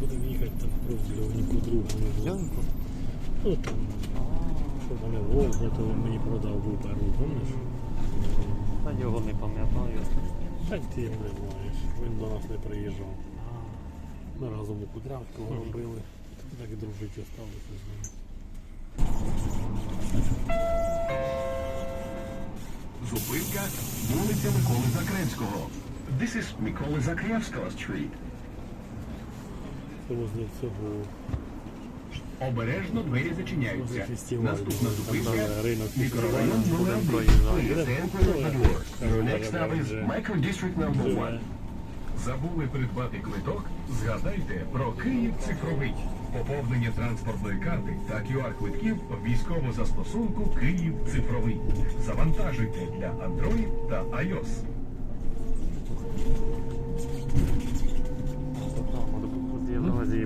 Будемо їхати там розділівнику другому ділянку. Ну там, щоб мене Волга, то він мені продав був перший, помниш? Та його не пам'ятаю. Та ти його не знаєш, він до нас не приїжджав. Ми разом у Кудрявського робили. Так і дружити осталося з ним. Зупинка вулиця Миколи Закревського. This is Миколи Закревського Street. Це возле цього Обережно двері зачиняються. Наступна зупинка мікрорайон номер будемо один. проїжджати. Please enter the door. Your Король next stop is Micro District number Забули придбати квиток? Згадайте про Київ цифровий. Поповнення транспортної карти та QR-квитків військового застосунку Київ цифровий. Завантажуйте для Android та iOS.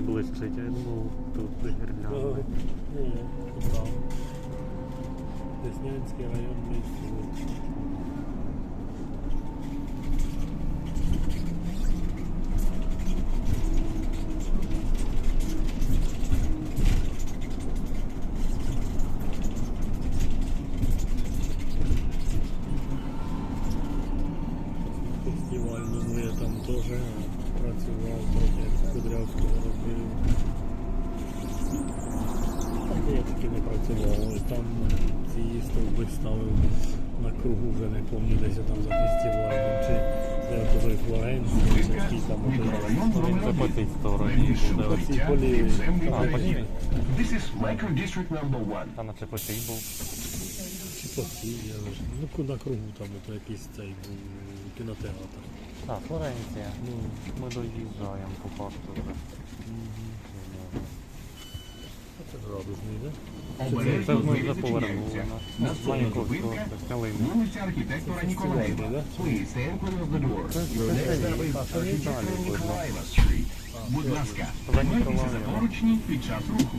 Там з'явилася і ближче. Я думав, тут гірлянди. Ні, там. Деснянський район місті. Фестивальному я там теж працював проти Кудрявського робив. Так я таки не працював. Там ці стовби ставив на кругу, вже не пам'ятаю, десь я там за фестивалем, чи де той Флоренції, чи який там номер Це по цій стороні буде. Оці укриття полі- А, перехід. полі. This is Micro District number one. Та по цій був. Чи посів, я вже. Ну куди кругу там, то якийсь цей був кінотеатр. А, Флоренція. Ну, Ми доїжджаємо по факту вже. це радужний, да? Це ми вже повернули вулиця архітектора Ніколаєва. Please the door. Your next stop is Street. Будь ласка, За Ніколаєва. під час руху.